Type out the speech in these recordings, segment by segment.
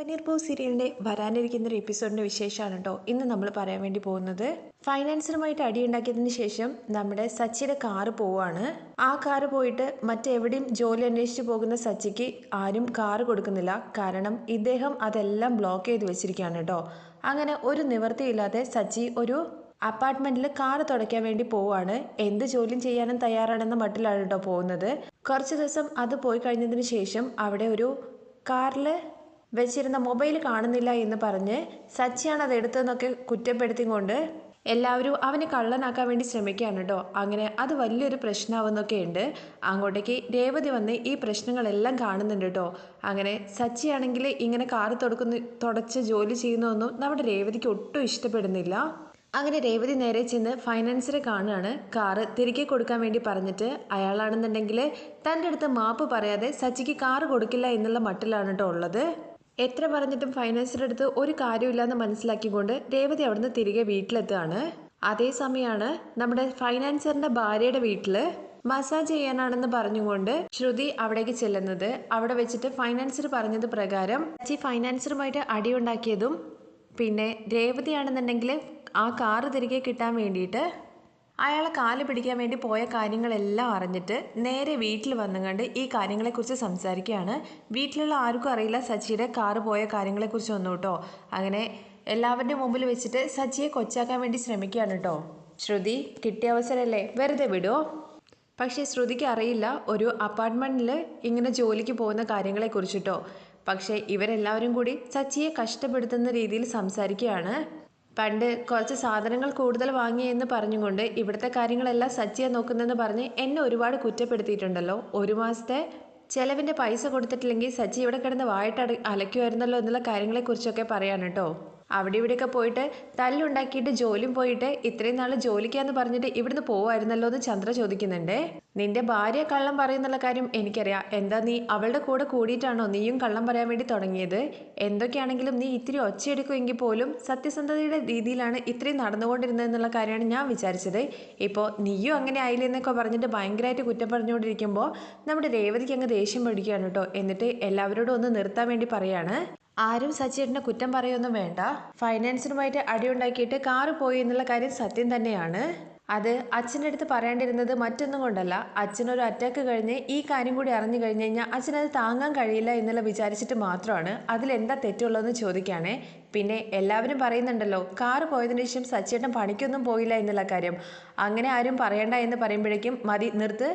പനീർ പൂ സീരിയലിന്റെ വരാനിരിക്കുന്ന ഒരു എപ്പിസോഡിന്റെ വിശേഷമാണ് കേട്ടോ. ഇന്ന് നമ്മൾ പറയാൻ വേണ്ടി പോകുന്നത് ഫൈനാൻസറുമായിട്ട് അടിയുണ്ടാക്കിയതിന് ശേഷം നമ്മുടെ സച്ചിയുടെ കാറ് പോവാണ് ആ കാറ് പോയിട്ട് മറ്റെവിടെയും ജോലി അന്വേഷിച്ച് പോകുന്ന സച്ചിക്ക് ആരും കാറ് കൊടുക്കുന്നില്ല. കാരണം ഇദ്ദേഹം അതെല്ലാം ബ്ലോക്ക് ചെയ്ത് വെച്ചിരിക്കുകയാണ് കേട്ടോ. അങ്ങനെ ഒരു നിവൃത്തിയില്ലാതെ സച്ചി ഒരു അപ്പാർട്ട്മെന്റിൽ കാറ് തുടയ്ക്കാൻ വേണ്ടി പോവാണ് എന്ത് ജോലിയും ചെയ്യാനും തയ്യാറാണെന്ന മട്ടിലാണ് കേട്ടോ പോകുന്നത്. കുറച്ച് ദിവസം അത് പോയി കഴിഞ്ഞതിന് ശേഷം അവിടെ ഒരു കാറിൽ വെച്ചിരുന്ന മൊബൈൽ കാണുന്നില്ല എന്ന് പറഞ്ഞ് സച്ചിയാണ് അത് എടുത്തതെന്നൊക്കെ കുറ്റപ്പെടുത്തിക്കൊണ്ട് എല്ലാവരും അവനെ കള്ളനാക്കാൻ വേണ്ടി ശ്രമിക്കുകയാണ് കേട്ടോ. അങ്ങനെ അത് വലിയൊരു പ്രശ്നമാവുന്നൊക്കെ ഉണ്ട്. അങ്ങോട്ടേക്ക് രേവതി വന്ന് ഈ പ്രശ്നങ്ങളെല്ലാം കാണുന്നുണ്ട് കേട്ടോ. അങ്ങനെ സച്ചിയാണെങ്കിൽ ഇങ്ങനെ കാറ് തുടക്കുന്ന തുടച്ച് ജോലി ചെയ്യുന്നതൊന്നും നമ്മുടെ രേവതിക്ക് ഒട്ടും ഇഷ്ടപ്പെടുന്നില്ല. അങ്ങനെ രേവതി നേരെ ചെന്ന് ഫൈനാൻസറെ കാണുകയാണ്. കാറ് തിരികെ കൊടുക്കാൻ വേണ്ടി പറഞ്ഞിട്ട് അയാളാണെന്നുണ്ടെങ്കിൽ തന്റെ അടുത്ത് മാപ്പ് പറയാതെ സച്ചിക്ക് കാറ് കൊടുക്കില്ല എന്നുള്ള മട്ടിലാണ് കേട്ടോ ഉള്ളത്. എത്ര പറഞ്ഞിട്ടും ഫൈനാൻസിന്റെ അടുത്ത് ഒരു കാര്യമില്ലാന്ന് മനസ്സിലാക്കിക്കൊണ്ട് രേവതി അവിടുന്ന് തിരികെ വീട്ടിലെത്തുകയാണ്. അതേസമയമാണ് നമ്മുടെ ഫൈനാൻസറിന്റെ ഭാര്യയുടെ വീട്ടിൽ മസാജ് ചെയ്യാനാണെന്ന് പറഞ്ഞുകൊണ്ട് ശ്രുതി അവിടേക്ക് ചെല്ലുന്നത്. അവിടെ വെച്ചിട്ട് ഫൈനാൻസർ പറഞ്ഞത് പ്രകാരം ചി ഫൈനാൻസറുമായിട്ട് അടിയുണ്ടാക്കിയതും പിന്നെ രേവതിയാണെന്നുണ്ടെങ്കിൽ ആ കാറ് തിരികെ കിട്ടാൻ വേണ്ടിയിട്ട് അയാളെ കാൽ പിടിക്കാൻ വേണ്ടി പോയ കാര്യങ്ങളെല്ലാം അറിഞ്ഞിട്ട് നേരെ വീട്ടിൽ വന്നുകൊണ്ട് ഈ കാര്യങ്ങളെക്കുറിച്ച് സംസാരിക്കുകയാണ്. വീട്ടിലുള്ള ആർക്കും അറിയില്ല സച്ചിയുടെ കാറ് പോയ കാര്യങ്ങളെക്കുറിച്ച് ഒന്നും കേട്ടോ. അങ്ങനെ എല്ലാവരുടെ മുമ്പിൽ വെച്ചിട്ട് സച്ചിയെ കൊച്ചാക്കാൻ വേണ്ടി ശ്രമിക്കുകയാണ് കേട്ടോ. ശ്രുതി കിട്ടിയ അവസരമല്ലേ? വെറുതെ വിടുമോ പക്ഷേ ശ്രുതിക്ക് അറിയില്ല ഒരു അപ്പാർട്ട്മെന്റിൽ ഇങ്ങനെ ജോലിക്ക് പോകുന്ന കാര്യങ്ങളെക്കുറിച്ചിട്ടോ പക്ഷേ ഇവരെല്ലാവരും കൂടി സച്ചിയെ കഷ്ടപ്പെടുത്തുന്ന രീതിയിൽ സംസാരിക്കുകയാണ്. പണ്ട് കുറച്ച് സാധനങ്ങൾ കൂടുതൽ വാങ്ങി എന്ന് പറഞ്ഞുകൊണ്ട് ഇവിടുത്തെ കാര്യങ്ങളെല്ലാം സച്ചിയെ നോക്കുന്നെന്ന് പറഞ്ഞ് എന്നെ ഒരുപാട് കുറ്റപ്പെടുത്തിയിട്ടുണ്ടല്ലോ. ഒരു മാസത്തെ ചിലവിന്റെ പൈസ കൊടുത്തിട്ടില്ലെങ്കിൽ സച്ചി ഇവിടെ കിടന്ന് വായിട്ട് അലക്കുമായിരുന്നല്ലോ എന്നുള്ള കാര്യങ്ങളെക്കുറിച്ചൊക്കെ പറയാൻ കേട്ടോ. അവിടെ ഇവിടെയൊക്കെ പോയിട്ട് തല്ലുണ്ടാക്കിയിട്ട് ജോലിയും പോയിട്ട് ഇത്രയും നാൾ ജോലിക്കാന്ന് പറഞ്ഞിട്ട് ഇവിടുന്ന് പോവായിരുന്നല്ലോ എന്ന് ചന്ദ്ര ചോദിക്കുന്നുണ്ട്. നിന്റെ ഭാര്യ കള്ളം പറയുന്നുള്ള കാര്യം എനിക്കറിയാം. എന്താ നീ അവളുടെ കൂടെ കൂടിയിട്ടാണോ നീയും കള്ളം പറയാൻ വേണ്ടി തുടങ്ങിയത്? എന്തൊക്കെയാണെങ്കിലും നീ ഇത്തിരി ഒച്ചയെടുക്കുമെങ്കിൽ പോലും സത്യസന്ധതയുടെ രീതിയിലാണ് ഇത്രയും നടന്നുകൊണ്ടിരുന്നത് എന്നുള്ള കാര്യമാണ് ഞാൻ വിചാരിച്ചത്. ഇപ്പോൾ നീയും അങ്ങനെ ആയില്ല എന്നൊക്കെ പറഞ്ഞിട്ട് ഭയങ്കരമായിട്ട് കുറ്റം പറഞ്ഞുകൊണ്ടിരിക്കുമ്പോൾ നമ്മുടെ രേവതിക്ക് അങ്ങ് ദേഷ്യം പിടിക്കുകയാണ് കേട്ടോ. എന്നിട്ട് എല്ലാവരോടും ഒന്ന് നിർത്താൻ വേണ്ടി പറയാണ്. ആരും സച്ചേട്ടനെ കുറ്റം പറയൊന്നും വേണ്ട. ഫൈനാൻസിനുമായിട്ട് അടിയുണ്ടാക്കിയിട്ട് കാറ് പോയി എന്നുള്ള കാര്യം സത്യം തന്നെയാണ്. അത് അച്ഛന്റെ അടുത്ത് പറയേണ്ടിരുന്നത് മറ്റൊന്നും കൊണ്ടല്ല. അച്ഛനൊരു അറ്റാക്ക് കഴിഞ്ഞ് ഈ കാര്യം കൂടി അറിഞ്ഞു കഴിഞ്ഞ് കഴിഞ്ഞാൽ അച്ഛനത് താങ്ങാൻ കഴിയില്ല എന്നുള്ള വിചാരിച്ചിട്ട് മാത്രമാണ്. അതിലെന്താ തെറ്റുള്ളതെന്ന് ചോദിക്കുകയാണേ. പിന്നെ എല്ലാവരും പറയുന്നുണ്ടല്ലോ കാറ് പോയതിനു ശേഷം സച്ചേട്ടൻ പണിക്കൊന്നും പോയില്ല എന്നുള്ള കാര്യം. അങ്ങനെ ആരും പറയണ്ട എന്ന് പറയുമ്പോഴേക്കും മതി നിർത്ത്.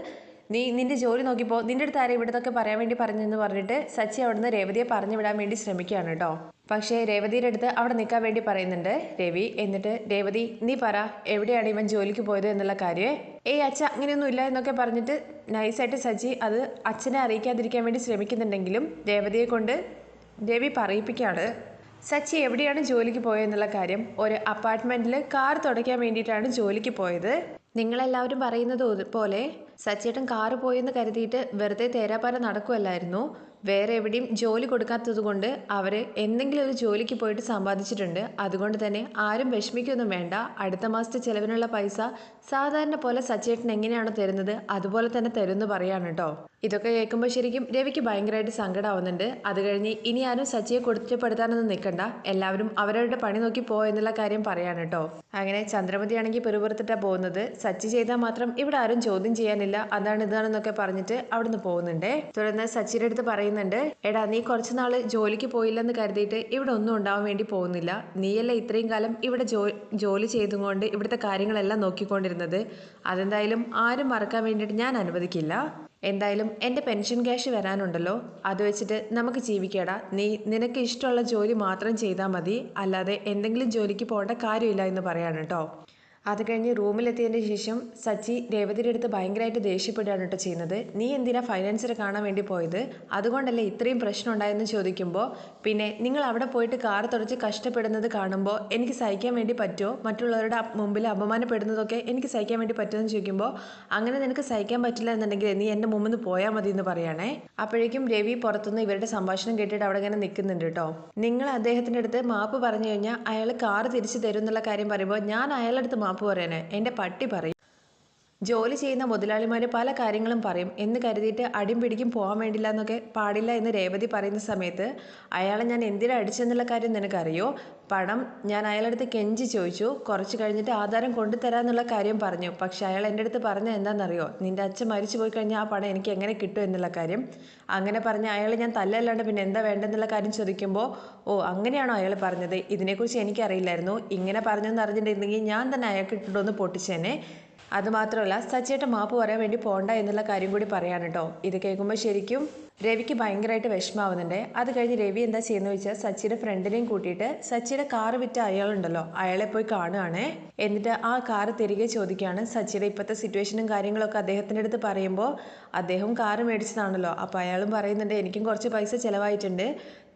നീ നിന്റെ ജോലി നോക്കിപ്പോ നിന്റെ അടുത്ത് ആരും ഇവിടത്തൊക്കെ പറയാൻ വേണ്ടി പറഞ്ഞെന്ന് പറഞ്ഞിട്ട് സച്ചി അവിടുന്ന് രേവതിയെ പറഞ്ഞു വിടാൻ വേണ്ടി ശ്രമിക്കുകയാണ് കേട്ടോ. പക്ഷേ രേവതിയുടെ അടുത്ത് അവിടെ നിൽക്കാൻ വേണ്ടി പറയുന്നുണ്ട് രവി എന്നിട്ട് രേവതി നീ പറ എവിടെയാണ് ഇവൻ ജോലിക്ക് പോയത് എന്നുള്ള കാര്യം? ഏയ് അച്ഛ അങ്ങനെയൊന്നും ഇല്ല എന്നൊക്കെ പറഞ്ഞിട്ട് നൈസായിട്ട് സച്ചി അത് അച്ഛനെ അറിയിക്കാതിരിക്കാൻ വേണ്ടി ശ്രമിക്കുന്നുണ്ടെങ്കിലും രേവതിയെ കൊണ്ട് രവി പറയിപ്പിക്കുകയാണ്. സച്ചി എവിടെയാണ് ജോലിക്ക് പോയതെന്നുള്ള കാര്യം? ഒരു അപ്പാർട്ട്മെന്റിൽ കാർ തുടയ്ക്കാൻ വേണ്ടിയിട്ടാണ് ജോലിക്ക് പോയത്? നിങ്ങളെല്ലാവരും പറയുന്നത് പോലെ സച്ചേട്ടൻ കാറ് പോയെന്ന് കരുതിയിട്ട് വെറുതെ തേരാപ്പാര നടക്കുമല്ലായിരുന്നു വേറെ എവിടെയും ജോലി കൊടുക്കാത്തത് കൊണ്ട് അവർ എന്തെങ്കിലും ഒരു ജോലിക്ക് പോയിട്ട് സമ്പാദിച്ചിട്ടുണ്ട്. അതുകൊണ്ട് തന്നെ ആരും വിഷമിക്കൊന്നും വേണ്ട. അടുത്ത മാസത്തെ ചിലവിനുള്ള പൈസ സാധാരണ പോലെ സച്ചേട്ടൻ എങ്ങനെയാണോ തരുന്നത്? അതുപോലെ തന്നെ തരുമെന്ന് പറയാണ് കേട്ടോ ഇതൊക്കെ കേൾക്കുമ്പോൾ ശരിക്കും രവിക്ക് ഭയങ്കരമായിട്ട് സങ്കടമാവുന്നുണ്ട് അത് കഴിഞ്ഞ് ഇനി ആരും സച്ചിയെ കുറ്റപ്പെടുത്താനൊന്നും നിൽക്കണ്ട. എല്ലാവരും അവരവരുടെ പണി നോക്കി പോയെന്നുള്ള കാര്യം പറയാണ് കേട്ടോ അങ്ങനെ ചന്ദ്രമതി ആണെങ്കിൽ പെരുപുറത്തിട്ടാണ് പോകുന്നത്. സച്ചി ചെയ്താൽ മാത്രം ഇവിടെ ആരും ചോദ്യം ചെയ്യാനില്ല. അതാണ് ഇതാണെന്നൊക്കെ പറഞ്ഞിട്ട് അവിടുന്ന് പോകുന്നുണ്ട്. തുടർന്ന് സച്ചിയുടെ അടുത്ത് പറയുന്നുണ്ട് എടാ നീ കുറച്ച് നാൾ ജോലിക്ക് പോയില്ലെന്ന് കരുതിയിട്ട് ഇവിടെ ഒന്നും ഉണ്ടാവാൻ വേണ്ടി പോകുന്നില്ല. നീയല്ല ഇത്രയും കാലം ഇവിടെ ജോലി ചെയ്തുകൊണ്ട് ഇവിടുത്തെ കാര്യങ്ങളെല്ലാം നോക്കിക്കൊണ്ടിരുന്നത്? അതെന്തായാലും ആരും മറക്കാൻ വേണ്ടിയിട്ട് ഞാൻ അനുവദിക്കില്ല. എന്തായാലും എന്റെ പെൻഷൻ ക്യാഷ് വരാനുണ്ടല്ലോ. അത് വെച്ചിട്ട് നമുക്ക് ജീവിക്കടാ. നീ നിനക്ക് ഇഷ്ടമുള്ള ജോലി മാത്രം ചെയ്താൽ മതി. അല്ലാതെ എന്തെങ്കിലും ജോലിക്ക് പോകേണ്ട കാര്യമില്ല എന്ന് പറയാണ് കേട്ടോ അത് കഴിഞ്ഞ് റൂമിലെത്തിയതിന് ശേഷം സച്ചി രേവതിയുടെ അടുത്ത് ഭയങ്കരമായിട്ട് ദേഷ്യപ്പെടുകയാണ് കേട്ടോ ചെയ്യുന്നത്. നീ എന്തിനാ ഫൈനാൻസറെ കാണാൻ വേണ്ടി പോയത്? അതുകൊണ്ടല്ലേ ഇത്രയും പ്രശ്നം ഉണ്ടായെന്ന് ചോദിക്കുമ്പോൾ പിന്നെ നിങ്ങൾ അവിടെ പോയിട്ട് കാർ തുടച്ച് കഷ്ടപ്പെടുന്നത് കാണുമ്പോൾ എനിക്ക് സഹിക്കാൻ വേണ്ടി പറ്റുമോ? മറ്റുള്ളവരുടെ മുമ്പിൽ അപമാനപ്പെടുന്നതൊക്കെ എനിക്ക് സഹിക്കാൻ വേണ്ടി പറ്റുമെന്ന് ചോദിക്കുമ്പോൾ അങ്ങനെ നിനക്ക് സഹിക്കാൻ പറ്റില്ല എന്നുണ്ടെങ്കിൽ നീ എന്റെ മുമ്പിൽ നിന്ന് പോയാൽ മതി എന്ന് പറയണേ. അപ്പോഴേക്കും രവി പുറത്തുനിന്ന് ഇവരുടെ സംഭാഷണം കേട്ടിട്ട് അവിടെ ഇങ്ങനെ നിൽക്കുന്നുണ്ട് കേട്ടോ. നിങ്ങൾ അദ്ദേഹത്തിന്റെ അടുത്ത് മാപ്പ് പറഞ്ഞു കഴിഞ്ഞാൽ അയാൾ കാർ തിരിച്ചു തരും എന്നുള്ള കാര്യം പറയുമ്പോൾ ഞാൻ അയാളുടെ അടുത്ത് മാപ്പ് പറയാനേ എന്റെ പട്ടി പറയും. ജോലി ചെയ്യുന്ന മുതലാളിമാർ പല കാര്യങ്ങളും പറയും. എന്ന് കരുതിയിട്ട് അടിയും പിടിക്കും പോകാൻ വേണ്ടില്ല എന്നൊക്കെ പാടില്ല എന്ന് രേവതി പറയുന്ന സമയത്ത് അയാളെ ഞാൻ എന്തിനാ അടിച്ചെന്നുള്ള കാര്യം നിനക്കറിയോ? പണം ഞാൻ അയാളടുത്ത് കെഞ്ചി ചോദിച്ചു. കുറച്ച് കഴിഞ്ഞിട്ട് ആധാരം കൊണ്ടുതരാമെന്നുള്ള കാര്യം പറഞ്ഞു. പക്ഷെ അയാൾ എന്റെ അടുത്ത് പറഞ്ഞ എന്താണെന്നറിയോ നിന്റെ അച്ഛൻ മരിച്ചു പോയി കഴിഞ്ഞാൽ ആ പണം എനിക്ക് എങ്ങനെ കിട്ടും എന്നുള്ള കാര്യം. അങ്ങനെ പറഞ്ഞ അയാൾ ഞാൻ തല്ലല്ലാണ്ട് പിന്നെ എന്താ വേണ്ടെന്നുള്ള കാര്യം ചോദിക്കുമ്പോൾ ഓ അങ്ങനെയാണോ അയാൾ പറഞ്ഞത്? ഇതിനെക്കുറിച്ച് എനിക്കറിയില്ലായിരുന്നു. ഇങ്ങനെ പറഞ്ഞെന്ന് അറിഞ്ഞിട്ടുണ്ടെങ്കിൽ ഞാൻ തന്നെ അയാൾക്ക് ഇട്ടിട്ടൊന്ന് പൊട്ടിച്ചേനെ. അതുമാത്രമല്ല സച്ചിയേട്ട മാപ്പ് പറയാൻ വേണ്ടി പോണ്ട എന്നുള്ള കാര്യം കൂടി പറയാൻ കേട്ടോ ഇത് കേൾക്കുമ്പോൾ ശരിക്കും രവിക്ക് ഭയങ്കരമായിട്ട് വിഷമാവുന്നുണ്ട്. അത് കഴിഞ്ഞ് രവി എന്താ ചെയ്യുന്നത് വെച്ചാൽ സച്ചിയുടെ ഫ്രണ്ടിനെയും കൂട്ടിയിട്ട് സച്ചിയുടെ കാറ് വിറ്റ അയാളുണ്ടല്ലോ അയാളെ പോയി കാണുകയാണേ. എന്നിട്ട് ആ കാറ് തിരികെ ചോദിക്കുകയാണ് സച്ചിയുടെ ഇപ്പോഴത്തെ സിറ്റുവേഷനും കാര്യങ്ങളൊക്കെ അദ്ദേഹത്തിന്റെ അടുത്ത് പറയുമ്പോൾ അദ്ദേഹം കാറ് മേടിച്ചതാണല്ലോ. അപ്പോൾ അയാളും പറയുന്നുണ്ട് എനിക്കും കുറച്ച് പൈസ ചിലവായിട്ടുണ്ട്.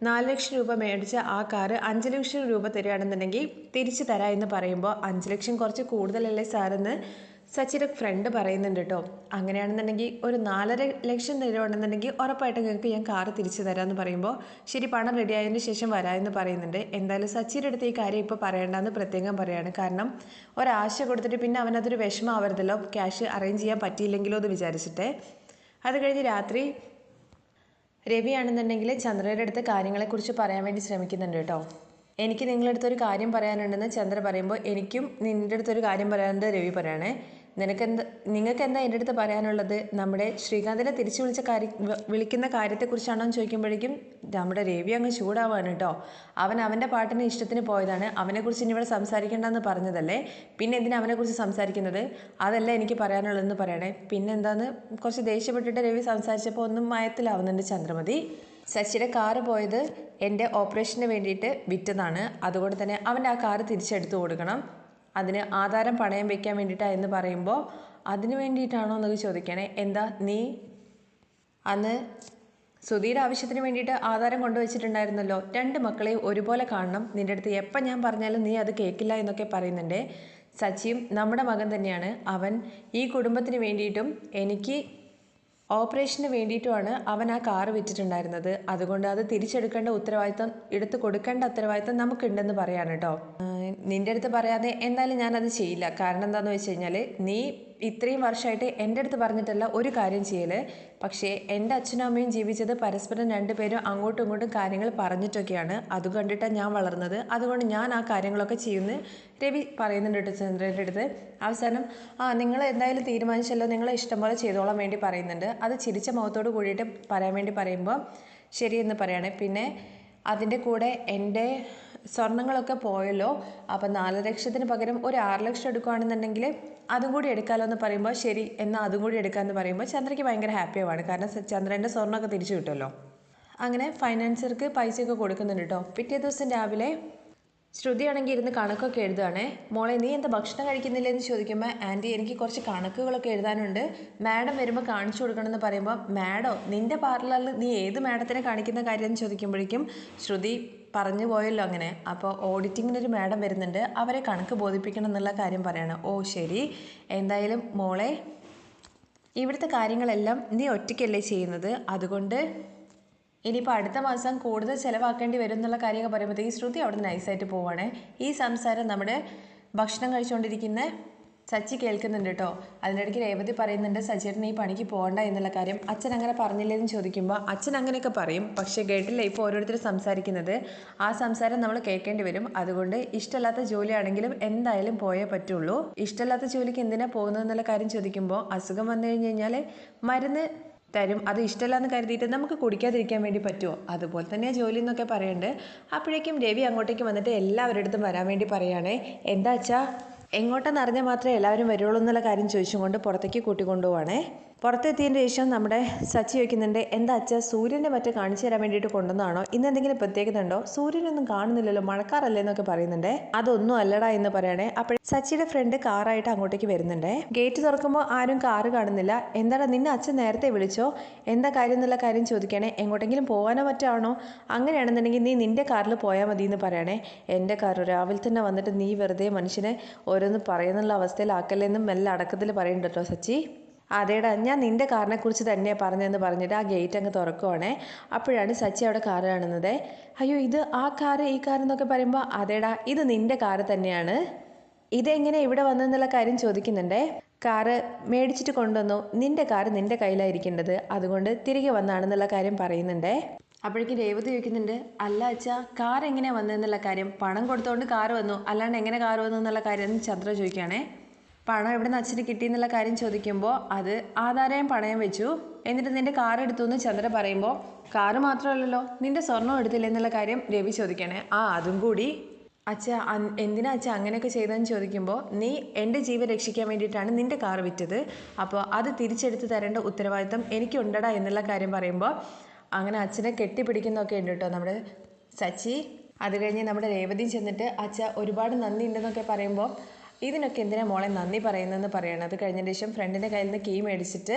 നാല് ലക്ഷം രൂപ മേടിച്ച ആ കാറ് അഞ്ച് ലക്ഷം രൂപ തരികയാണെന്നുണ്ടെങ്കിൽ തിരിച്ചു തരാം എന്ന് പറയുമ്പോൾ അഞ്ച് ലക്ഷം കുറച്ച് കൂടുതലല്ലേ സാറെന്ന് സച്ചിയുടെ ഫ്രണ്ട് പറയുന്നുണ്ട് കേട്ടോ അങ്ങനെയാണെന്നുണ്ടെങ്കിൽ ഒരു നാലര ലക്ഷം തരുവാണെന്നുണ്ടെങ്കിൽ ഉറപ്പായിട്ടും നിങ്ങൾക്ക് ഞാൻ കാറ് തിരിച്ചു തരാമെന്ന് പറയുമ്പോൾ ശരി പണം റെഡി ആയതിന് ശേഷം വരാമെന്ന് പറയുന്നുണ്ട്. എന്തായാലും സച്ചിയുടെ അടുത്ത് ഈ കാര്യം ഇപ്പോൾ പറയേണ്ടെന്ന് പ്രത്യേകം പറയാണ്. കാരണം ഒരാശ കൊടുത്തിട്ട് പിന്നെ അവനതൊരു വിഷമമാവരുതല്ലോ. ക്യാഷ് അറേഞ്ച് ചെയ്യാൻ പറ്റിയില്ലെങ്കിലോ എന്ന് വിചാരിച്ചിട്ട്. അത് കഴിഞ്ഞ് രാത്രി രവിയാണെന്നുണ്ടെങ്കിൽ ചന്ദ്രയുടെ അടുത്ത് കാര്യങ്ങളെക്കുറിച്ച് പറയാൻ വേണ്ടി ശ്രമിക്കുന്നുണ്ട് കേട്ടോ എനിക്ക് നിങ്ങളുടെ അടുത്തൊരു കാര്യം പറയാനുണ്ടെന്ന് ചന്ദ്ര പറയുമ്പോൾ എനിക്കും നിന്റെ അടുത്തൊരു കാര്യം പറയാനുണ്ട് രവി പറയണേ. നിനക്ക് എന്താ നിങ്ങൾക്ക് എന്താ എന്റെ അടുത്ത് പറയാനുള്ളത്? നമ്മുടെ ശ്രീകാന്തിനെ തിരിച്ചു വിളിച്ച കാര്യം വിളിക്കുന്ന കാര്യത്തെക്കുറിച്ചാണോ എന്ന് ചോദിക്കുമ്പോഴേക്കും നമ്മുടെ രവി അങ്ങ് ചൂടാവാണ് കേട്ടോ. അവൻ അവന്റെ പാട്ടിന് ഇഷ്ടത്തിന് പോയതാണ്. അവനെക്കുറിച്ച് ഇനി ഇവിടെ സംസാരിക്കേണ്ടെന്ന് പറഞ്ഞതല്ലേ? പിന്നെ എന്തിനാ അവനെക്കുറിച്ച് സംസാരിക്കുന്നത്? അതല്ല എനിക്ക് പറയാനുള്ളതെന്ന് പറയണേ. പിന്നെ എന്താന്ന് കുറച്ച് ദേഷ്യപ്പെട്ടിട്ട് രവി സംസാരിച്ചപ്പോൾ ഒന്നും മയത്തിലാവുന്നുണ്ട് ചന്ദ്രമതി. ശശിയുടെ കാറ് പോയത് എന്റെ ഓപ്പറേഷന് വേണ്ടിയിട്ട് വിറ്റതാണ്. അതുകൊണ്ട് തന്നെ അവന്റെ ആ കാറ് തിരിച്ചെടുത്തു കൊടുക്കണം. അതിന് ആധാരം പണയം വെക്കാൻ വേണ്ടിയിട്ടാണ് എന്ന് പറയുമ്പോൾ അതിന് വേണ്ടിയിട്ടാണോ എന്നൊക്കെ ചോദിക്കണേ. എന്താ നീ അന്ന് സുധീയുടെ ആവശ്യത്തിന് വേണ്ടിയിട്ട് ആധാരം കൊണ്ടുവച്ചിട്ടുണ്ടായിരുന്നല്ലോ. രണ്ട് മക്കളെയും ഒരുപോലെ കാണണം. നിന്റെ അടുത്ത് എപ്പം ഞാൻ പറഞ്ഞാലും നീ അത് കേൾക്കില്ല എന്നൊക്കെ പറയുന്നുണ്ട്. സച്ചിയും നമ്മുടെ മകൻ തന്നെയാണ്. അവൻ ഈ കുടുംബത്തിന് വേണ്ടിയിട്ടും എനിക്ക് ഓപ്പറേഷന് വേണ്ടിയിട്ടുമാണ് അവൻ ആ കാറ് വിറ്റിട്ടുണ്ടായിരുന്നത്. അതുകൊണ്ട് അത് തിരിച്ചെടുക്കേണ്ട ഉത്തരവാദിത്തം എടുത്തു കൊടുക്കേണ്ട ഉത്തരവാദിത്തം നമുക്കുണ്ടെന്ന് പറയാണ് കേട്ടോ നിന്റെ അടുത്ത് പറയാതെ എന്തായാലും ഞാനത് ചെയ്യില്ല. കാരണം എന്താണെന്ന് വെച്ച് കഴിഞ്ഞാൽ നീ ഇത്രയും വർഷമായിട്ട് എന്റെ അടുത്ത് പറഞ്ഞിട്ടല്ല ഒരു കാര്യം ചെയ്യൽ പക്ഷേ എന്റെ അച്ഛനും അമ്മയും ജീവിച്ചത് പരസ്പരം രണ്ടുപേരും അങ്ങോട്ടും ഇങ്ങോട്ടും കാര്യങ്ങൾ പറഞ്ഞിട്ടൊക്കെയാണ്. അത് കണ്ടിട്ടാണ് ഞാൻ വളർന്നത്. അതുകൊണ്ട് ഞാൻ ആ കാര്യങ്ങളൊക്കെ ചെയ്യുന്നു. രവി പറയുന്നുണ്ട് കേട്ടോ ചന്ദ്രന്റെ അടുത്ത്. അവസാനം ആ നിങ്ങൾ എന്തായാലും തീരുമാനിച്ചല്ലോ. നിങ്ങളെ ഇഷ്ടം പോലെ ചെയ്തോളാൻ വേണ്ടി പറയുന്നുണ്ട്. അത് ചിരിച്ച മുഖത്തോട് കൂടിയിട്ട് പറയാൻ വേണ്ടി പറയുമ്പോൾ ശരിയെന്ന് പറയാണ്. പിന്നെ അതിന്റെ കൂടെ എന്റെ സ്വർണങ്ങളൊക്കെ പോയല്ലോ. അപ്പം നാല് ലക്ഷത്തിന് പകരം ഒരു ആറ് ലക്ഷം എടുക്കുകയാണെന്നുണ്ടെങ്കിൽ അതും കൂടി എടുക്കാമല്ലോ എന്ന് പറയുമ്പോൾ ശരി എന്നാൽ അതും കൂടി എടുക്കാമെന്ന് പറയുമ്പോൾ ചന്ദ്രയ്ക്ക് ഭയങ്കര ഹാപ്പിയാവാണ് കാരണം ചന്ദ്രന്റെ സ്വർണമൊക്കെ തിരിച്ചു കിട്ടുമല്ലോ. അങ്ങനെ ഫൈനാൻസർക്ക് പൈസയൊക്കെ കൊടുക്കുന്നുണ്ട് കേട്ടോ പിറ്റേ ദിവസം രാവിലെ ശ്രുതിയാണെങ്കിൽ ഇരുന്ന് കണക്കൊക്കെ എഴുതുകയാണേ മോളെ നീ എന്താ ഭക്ഷണം കഴിക്കുന്നില്ലെന്ന് ചോദിക്കുമ്പോൾ ആന്റി എനിക്ക് കുറച്ച് കണക്കുകളൊക്കെ എഴുതാനുണ്ട്. മാഡം വരുമ്പോൾ കാണിച്ചു കൊടുക്കണമെന്ന് പറയുമ്പോൾ മാഡോ നിന്റെ പാർലറിൽ നീ ഏത് മാഡത്തിനെ കാണിക്കുന്ന കാര്യം എന്ന് ചോദിക്കുമ്പോഴേക്കും ശ്രുതി പറഞ്ഞു പോയല്ലോ അങ്ങനെ. അപ്പോൾ ഓഡിറ്റിങ്ങിനൊരു മാഡം വരുന്നുണ്ട്. അവരെ കണക്ക് ബോധിപ്പിക്കണം എന്നുള്ള കാര്യം പറയണം. ഓ ശരി. എന്തായാലും മോളെ ഇവിടുത്തെ കാര്യങ്ങളെല്ലാം നീ ഒറ്റയ്ക്കല്ലേ ചെയ്യുന്നത്? അതുകൊണ്ട് ഇനിയിപ്പോൾ അടുത്ത മാസം കൂടുതൽ ചിലവാക്കേണ്ടി വരും എന്നുള്ള കാര്യമൊക്കെ പറയുമ്പോഴത്തേക്ക് ശ്രുതി അവിടെ നൈസായിട്ട് പോവാണ്. ഈ സംസാരം നമ്മുടെ ഭക്ഷണം കഴിച്ചുകൊണ്ടിരിക്കുന്ന സച്ചി കേൾക്കുന്നുണ്ട് കേട്ടോ. അതിനിടയ്ക്ക് രേവതി പറയുന്നുണ്ട് സച്ചിയേട്ടൻ ഈ പണിക്ക് പോകണ്ട എന്നുള്ള കാര്യം അച്ഛൻ അങ്ങനെ പറഞ്ഞില്ലെന്ന് ചോദിക്കുമ്പോൾ അച്ഛൻ അങ്ങനെയൊക്കെ പറയും. പക്ഷേ കേട്ടില്ല ഇപ്പോൾ ഓരോരുത്തർ സംസാരിക്കുന്നത്. ആ സംസാരം നമ്മൾ കേൾക്കേണ്ടി വരും. അതുകൊണ്ട് ഇഷ്ടമല്ലാത്ത ജോലിയാണെങ്കിലും എന്തായാലും പോയേ പറ്റുള്ളൂ. ഇഷ്ടമല്ലാത്ത ജോലിക്ക് എന്തിനാ പോകുന്നത് എന്നുള്ള കാര്യം ചോദിക്കുമ്പോൾ അസുഖം വന്നു കഴിഞ്ഞ് കഴിഞ്ഞാൽ മരുന്ന് തരും. അത് ഇഷ്ടമല്ലാന്ന് കരുതിയിട്ട് നമുക്ക് കുടിക്കാതിരിക്കാൻ വേണ്ടി പറ്റുമോ അതുപോലെ തന്നെ ജോലി എന്നൊക്കെ പറയുന്നുണ്ട് അപ്പോഴേക്കും രവി അങ്ങോട്ടേക്ക് വന്നിട്ട് എല്ലാവരുടെ അടുത്തും വരാൻ വേണ്ടി പറയുകയാണേ. എന്താ എങ്ങോട്ടെന്ന് അറിഞ്ഞാൽ മാത്രമേ എല്ലാവരും വരുള്ളൂ എന്നുള്ള കാര്യം ചോദിച്ചുകൊണ്ട് പുറത്തേക്ക് കൂട്ടിക്കൊണ്ടുപോവാണേ. പുറത്തെത്തിയതിന് ശേഷം നമ്മുടെ സച്ചി ചോദിക്കുന്നുണ്ട് എന്താ അച്ഛ സൂര്യനെ മറ്റേ കാണിച്ചു തരാൻ വേണ്ടിയിട്ട് കൊണ്ടുവന്നാണോ ഇന്ന് എന്തെങ്കിലും പ്രത്യേകത ഉണ്ടോ സൂര്യനൊന്നും കാണുന്നില്ലല്ലോ മഴക്കാറല്ലേ എന്നൊക്കെ പറയുന്നുണ്ട്. അതൊന്നും അല്ലടാ എന്ന് പറയണേ. അപ്പോൾ സച്ചിയുടെ ഫ്രണ്ട് കാറായിട്ട് അങ്ങോട്ടേക്ക് വരുന്നുണ്ട്. ഗേറ്റ് തുറക്കുമ്പോൾ ആരും കാറ് കാണുന്നില്ല. എന്താണ് നിന്നെ അച്ഛൻ നേരത്തെ വിളിച്ചോ? എന്താ കാര്യം എന്നുള്ള കാര്യം ചോദിക്കണേ. എങ്ങോട്ടെങ്കിലും പോകാനോ മറ്റാണോ അങ്ങനെയാണെന്നുണ്ടെങ്കിൽ നീ നിന്റെ കാറിൽ പോയാൽ മതി എന്ന് പറയണേ. എന്റെ കാർ രാവിലെ തന്നെ വന്നിട്ട് നീ വെറുതെ മനുഷ്യനെ ഓരോന്ന് പറയുന്നുള്ള അവസ്ഥയിലാക്കല്ലെന്നും മെല്ലെ അടക്കത്തിൽ പറയുന്നുണ്ട് കേട്ടോ സച്ചി. അതേടാ ഞാൻ നിന്റെ കാറിനെ കുറിച്ച് തന്നെയാണ് പറഞ്ഞതെന്ന് പറഞ്ഞിട്ട് ആ ഗേറ്റ് അങ്ങ് തുറക്കുവാണേ. അപ്പോഴാണ് സച്ചി അവിടെ കാറ് കാണുന്നത്. അയ്യോ ഇത് ആ കാറ് ഈ കാർ എന്നൊക്കെ പറയുമ്പോൾ അതേടാ ഇത് നിന്റെ കാറ് തന്നെയാണ്. ഇതെങ്ങനെ ഇവിടെ വന്നെന്നുള്ള കാര്യം ചോദിക്കുന്നുണ്ടേ. കാറ് മേടിച്ചിട്ട് കൊണ്ടുവന്നു. നിന്റെ കാറ് നിന്റെ കയ്യിലായിരിക്കേണ്ടത്. അതുകൊണ്ട് തിരികെ വന്നാണെന്നുള്ള കാര്യം പറയുന്നുണ്ടേ. അപ്പോഴേക്കും രേവതി ചോദിക്കുന്നുണ്ട് അല്ല അച്ഛാ കാർ എങ്ങനെയാണ് വന്നതെന്നുള്ള കാര്യം? പണം കൊടുത്തുകൊണ്ട് കാർ വന്നു. അല്ലാണ്ട് എങ്ങനെ കാറ് വന്നു എന്നുള്ള കാര്യം ചന്ദ്ര ചോദിക്കുകയാണേ. പണം എവിടെ നിന്ന് അച്ഛന് കിട്ടിയെന്നുള്ള കാര്യം ചോദിക്കുമ്പോൾ അത് ആധാരം പണയം വെച്ചു. എന്നിട്ട് നിന്റെ കാർ എടുത്തു എന്ന് ചന്ദ്ര പറയുമ്പോൾ കാറ് മാത്രമല്ലല്ലോ നിന്റെ സ്വർണം എടുത്തില്ല? എന്നുള്ള കാര്യം രവി ചോദിക്കണേ. ആ അതും കൂടി. അച്ഛ എന്തിനാ അച്ഛ അങ്ങനെയൊക്കെ ചെയ്തതെന്ന് ചോദിക്കുമ്പോൾ നീ എന്റെ ജീവൻ രക്ഷിക്കാൻ വേണ്ടിയിട്ടാണ് നിന്റെ കാർ വിറ്റത്. അപ്പോൾ അത് തിരിച്ചെടുത്ത് തരേണ്ട ഉത്തരവാദിത്തം എനിക്കുണ്ടടാ എന്നുള്ള കാര്യം പറയുമ്പോൾ അങ്ങനെ അച്ഛനെ കെട്ടിപ്പിടിക്കുന്നൊക്കെ ഉണ്ട് കേട്ടോ നമ്മുടെ സച്ചി. അത് കഴിഞ്ഞ് നമ്മുടെ രേവതി ചെന്നിട്ട് അച്ഛ ഒരുപാട് നന്ദി ഉണ്ടെന്നൊക്കെ പറയുമ്പോൾ ഇതിനൊക്കെ എന്തിനാ മോളെ നന്ദി പറയുന്നതെന്ന് പറയണം? അത് കഴിഞ്ഞ ശേഷം ഫ്രണ്ടിന്റെ കയ്യിൽ നിന്ന് കീ മേടിച്ചിട്ട്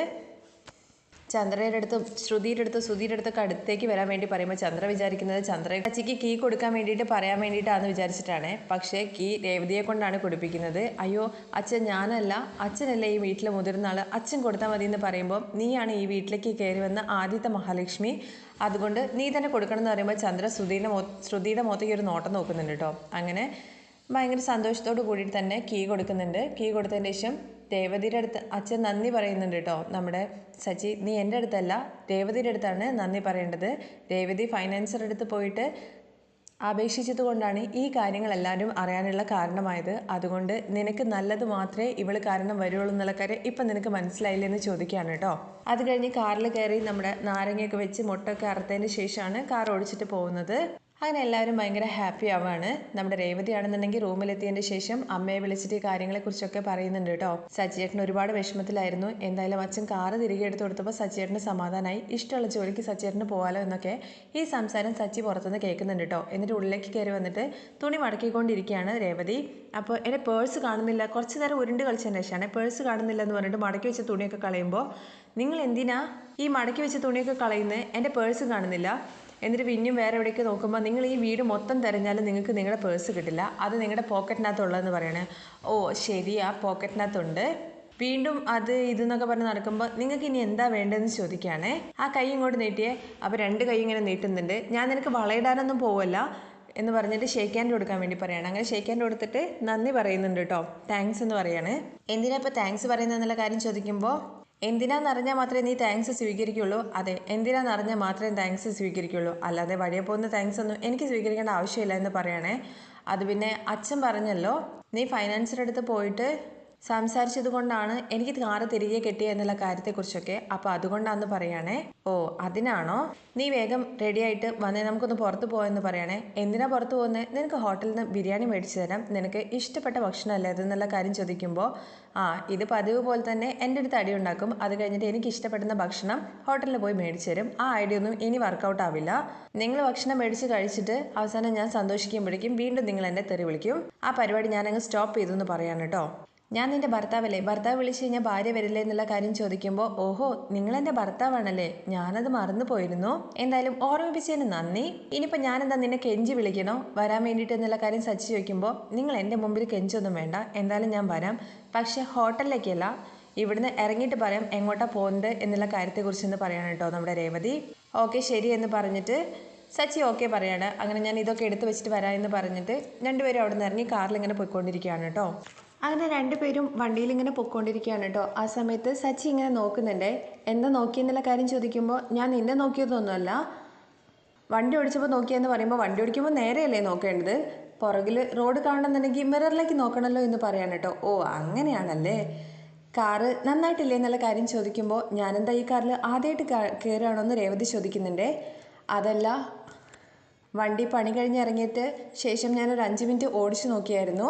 ചന്ദ്രയുടെ അടുത്ത് ശ്രുതിയുടെ അടുത്ത് സുധീരുടെ അടുത്തൊക്കെ അടുത്തേക്ക് വരാൻ വേണ്ടി പറയുമ്പോൾ ചന്ദ്ര വിചാരിക്കുന്നത് ചന്ദ്ര അച്ചിക്ക് കീ കൊടുക്കാൻ വേണ്ടിയിട്ട് പറയാൻ വേണ്ടിയിട്ടാണെന്ന് വിചാരിച്ചിട്ടാണ്. പക്ഷേ കീ രേവതിയെ കൊണ്ടാണ് കൊടുപ്പിക്കുന്നത്. അയ്യോ അച്ഛൻ ഞാനല്ല. അച്ഛനല്ലേ ഈ വീട്ടിലെ മുതിർന്ന ആൾ അച്ഛൻ കൊടുത്താൽ മതി എന്ന് പറയുമ്പോൾ നീയാണ് ഈ വീട്ടിലേക്ക് കയറി വന്ന ആദ്യത്തെ മഹാലക്ഷ്മി. അതുകൊണ്ട് നീ തന്നെ കൊടുക്കണം എന്ന് പറയുമ്പോൾ ചന്ദ്ര ശ്രുതിയുടെ മോ ശ്രുതിയുടെ മുഖത്തേക്ക് ഒരു നോട്ടം നോക്കുന്നുണ്ട് കേട്ടോ. അങ്ങനെ ഭയങ്കര സന്തോഷത്തോട് കൂടിയിട്ട് തന്നെ കീ കൊടുക്കുന്നുണ്ട്. കീ കൊടുത്തതിന് ശേഷം രേവതിയുടെ അടുത്ത് അച്ഛൻ നന്ദി പറയുന്നുണ്ട് കേട്ടോ. നമ്മുടെ സച്ചി നീ എന്റെ അടുത്തല്ല രേവതിയുടെ അടുത്താണ് നന്ദി പറയേണ്ടത്. രേവതി ഫൈനാൻസറുടെ അടുത്ത് പോയിട്ട് അപേക്ഷിച്ചത് കൊണ്ടാണ് ഈ കാര്യങ്ങളെല്ലാവരും അറിയാനുള്ള കാരണമായത്. അതുകൊണ്ട് നിനക്ക് നല്ലത് മാത്രമേ ഇവൾ കാരണം വരുള്ളൂ എന്നുള്ള കാര്യം ഇപ്പം നിനക്ക് മനസ്സിലായില്ല എന്ന് ചോദിക്കുകയാണ് കേട്ടോ. അത് കഴിഞ്ഞ് കാറിൽ കയറി നമ്മുടെ നാരങ്ങയൊക്കെ വെച്ച് മുട്ടൊക്കെ അറുത്തതിന് ശേഷമാണ് കാർ ഓടിച്ചിട്ട് പോകുന്നത്. അങ്ങനെ എല്ലാവരും ഭയങ്കര ഹാപ്പി ആവാണ്. നമ്മുടെ രേവതി ആണെന്നുണ്ടെങ്കിൽ റൂമിലെത്തിയതിന് ശേഷം അമ്മയെ വിളിച്ചിട്ട് ഈ കാര്യങ്ങളെക്കുറിച്ചൊക്കെ പറയുന്നുണ്ട് കേട്ടോ. സച്ചിയേട്ടൻ ഒരുപാട് വിഷമത്തിലായിരുന്നു. എന്തായാലും അച്ഛൻ കാറ് തിരികെ എടുത്തു കൊടുത്തപ്പോൾ സച്ചിയേട്ടന് സമാധാനമായി ഇഷ്ടമുള്ള ജോലിക്ക് സച്ചിയേട്ടന് പോകാലോ എന്നൊക്കെ ഈ സംസാരം സച്ചി പുറത്തുനിന്ന് കേൾക്കുന്നുണ്ട് കേട്ടോ. എന്നിട്ട് ഉള്ളിലേക്ക് കയറി വന്നിട്ട് തുണി മടക്കിക്കൊണ്ടിരിക്കുകയാണ് രേവതി. അപ്പോൾ എന്റെ പേഴ്സ് കാണുന്നില്ല. കുറച്ച് നേരം ഉരുണ്ട് കളിച്ചതിന് ശേഷമാണ് പേഴ്സ് കാണുന്നില്ല എന്ന് പറഞ്ഞിട്ട് മടക്കി വെച്ച തുണിയൊക്കെ കളയുമ്പോൾ നിങ്ങൾ എന്തിനാ ഈ മടക്കി വെച്ച തുണിയൊക്കെ കളയുന്നത് എന്റെ പേഴ്സ് കാണുന്നില്ല. എന്നിട്ട് പിന്നെയും വേറെ എവിടേക്ക് നോക്കുമ്പോൾ നിങ്ങൾ ഈ വീട് മൊത്തം തിരഞ്ഞാലും നിങ്ങൾക്ക് നിങ്ങളുടെ പേഴ്സ് കിട്ടില്ല. അത് നിങ്ങളുടെ പോക്കറ്റിനകത്തുള്ളതെന്ന് പറയണേ. ഓ ശരി ആ പോക്കറ്റിനകത്തുണ്ട് വീണ്ടും അത് ഇതെന്നൊക്കെ പറഞ്ഞ് നടക്കുമ്പോൾ നിങ്ങൾക്ക് ഇനി എന്താ വേണ്ടതെന്ന് ചോദിക്കുകയാണേ. ആ കൈ ഇങ്ങോട്ട് നീട്ടിയേ. അപ്പോൾ രണ്ട് കൈ ഇങ്ങനെ നീട്ടുന്നുണ്ട്. ഞാൻ നിനക്ക് വളയിടാനൊന്നും പോവല്ല എന്ന് പറഞ്ഞിട്ട് ഷേക്ക് ഹാൻഡ് കൊടുക്കാൻ വേണ്ടി പറയാണ്. അങ്ങനെ ഷേക്ക് ഹാൻഡ് കൊടുത്തിട്ട് നന്ദി പറയുന്നുണ്ട് കേട്ടോ. താങ്ക്സ് എന്ന് പറയാണ്. എന്തിനാ ഇപ്പോൾ താങ്ക്സ് പറയുന്നത് എന്നുള്ള കാര്യം ചോദിക്കുമ്പോൾ എന്തിനാന്ന് അറിഞ്ഞാൽ മാത്രമേ നീ താങ്ക്സ് സ്വീകരിക്കുള്ളൂ? അതെ എന്തിനാന്ന് അറിഞ്ഞാൽ മാത്രമേ താങ്ക്സ് സ്വീകരിക്കുള്ളൂ? അല്ലാതെ വഴിയെ പോകുന്ന താങ്ക്സ് ഒന്നും എനിക്ക് സ്വീകരിക്കേണ്ട ആവശ്യമില്ല എന്ന് പറയണേ. അത് പിന്നെ അച്ഛൻ പറഞ്ഞല്ലോ നീ ഫൈനാൻസിന്റെ അടുത്ത് പോയിട്ട് സംസാരിച്ചത് കൊണ്ടാണ് എനിക്ക് കാറ് തിരികെ കിട്ടിയ എന്നുള്ള കാര്യത്തെക്കുറിച്ചൊക്കെ അപ്പോൾ അതുകൊണ്ടാന്ന് പറയണേ. ഓ അതിനാണോ? നീ വേഗം റെഡി ആയിട്ട് വന്നേ നമുക്കൊന്ന് പുറത്ത് പോയെന്ന് പറയണേ. എന്തിനാ പുറത്ത് പോകുന്നത് നിനക്ക് ഹോട്ടലിൽ നിന്ന് ബിരിയാണി മേടിച്ചു തരാം. നിനക്ക് ഇഷ്ടപ്പെട്ട ഭക്ഷണമല്ലേ അതെന്നുള്ള കാര്യം ചോദിക്കുമ്പോൾ ആ ഇത് പതിവ് പോലെ തന്നെ എന്റെ അടുത്ത് അടി ഉണ്ടാക്കും. അത് കഴിഞ്ഞിട്ട് എനിക്ക് ഇഷ്ടപ്പെടുന്ന ഭക്ഷണം ഹോട്ടലിൽ പോയി മേടിച്ചു തരും. ആ ഐഡിയ ഒന്നും ഇനി വർക്കൗട്ട് ആവില്ല. നിങ്ങൾ ഭക്ഷണം മേടിച്ച് കഴിച്ചിട്ട് അവസാനം ഞാൻ സന്തോഷിക്കുമ്പോഴേക്കും വീണ്ടും നിങ്ങൾ എന്നെ തെറി വിളിക്കും. ആ പരിപാടി ഞാൻ അങ്ങ് സ്റ്റോപ്പ് ചെയ്തു എന്ന് പറയാണ് കേട്ടോ ഞാൻ നിന്റെ ഭർത്താവല്ലേ? ഭർത്താവ് വിളിച്ചു കഴിഞ്ഞാൽ ഭാര്യ വരില്ലേ എന്നുള്ള കാര്യം ചോദിക്കുമ്പോൾ ഓഹോ നിങ്ങൾ എന്റെ ഭർത്താവാണല്ലേ? ഞാനത് മറന്നു പോയിരുന്നു എന്തായാലും ഓർമ്മിപ്പിച്ചതിന് നന്ദി. ഇനിയിപ്പോൾ ഞാനെന്താ നിന്നെ കെഞ്ചി വിളിക്കണോ? വരാൻ വേണ്ടിയിട്ട് എന്നുള്ള കാര്യം സച്ചി ചോദിക്കുമ്പോൾ നിങ്ങൾ എന്റെ മുമ്പിൽ കെഞ്ചൊന്നും വേണ്ട. എന്തായാലും ഞാൻ വരാം. പക്ഷേ ഹോട്ടലിലേക്കല്ല. ഇവിടുന്ന് ഇറങ്ങിയിട്ട് പറയാം എങ്ങോട്ടാ പോകുന്നത് എന്നുള്ള കാര്യത്തെക്കുറിച്ച് ഒന്ന് പറയണം കേട്ടോ നമ്മുടെ രേവതി. ഓക്കെ ശരി എന്ന് പറഞ്ഞിട്ട് സച്ചി ഓക്കെ പറയാണ്. അങ്ങനെ ഞാൻ ഇതൊക്കെ എടുത്ത് വെച്ചിട്ട് വരാമെന്ന് പറഞ്ഞിട്ട് രണ്ടുപേരും അവിടെ നിന്ന് ഇറങ്ങി കാറിൽ ഇങ്ങനെ പോയിക്കൊണ്ടിരിക്കുകയാണ് കേട്ടോ. അങ്ങനെ രണ്ടുപേരും വണ്ടിയിൽ ഇങ്ങനെ പൊയ്ക്കൊണ്ടിരിക്കുകയാണ് കേട്ടോ ആ സമയത്ത് സച്ചി ഇങ്ങനെ നോക്കുന്നുണ്ട്. എന്താ നോക്കിയെന്നുള്ള കാര്യം ചോദിക്കുമ്പോൾ ഞാൻ നിന്നെ നോക്കിയതൊന്നുമല്ല. വണ്ടി ഓടിച്ചപ്പോൾ നോക്കിയെന്ന് പറയുമ്പോൾ വണ്ടി ഓടിക്കുമ്പോൾ നേരെയല്ലേ നോക്കേണ്ടത്? പുറകിൽ റോഡ് കാണണമെന്നുണ്ടെങ്കിൽ മിററിലേക്ക് നോക്കണമല്ലോ എന്ന് പറയാൻ കേട്ടോ ഓ അങ്ങനെയാണല്ലേ? കാറ് നന്നായിട്ടില്ലേ എന്നുള്ള കാര്യം ചോദിക്കുമ്പോൾ ഞാനെന്താ ഈ കാറിൽ ആദ്യമായിട്ട് കയറുകയാണോ എന്ന് രേവതി ചോദിക്കുന്നുണ്ട്. അതല്ല വണ്ടി പണി കഴിഞ്ഞ് ഇറങ്ങിയിട്ട് ശേഷം ഞാനൊരു അഞ്ച് മിനിറ്റ് ഓടിച്ചു നോക്കിയായിരുന്നു.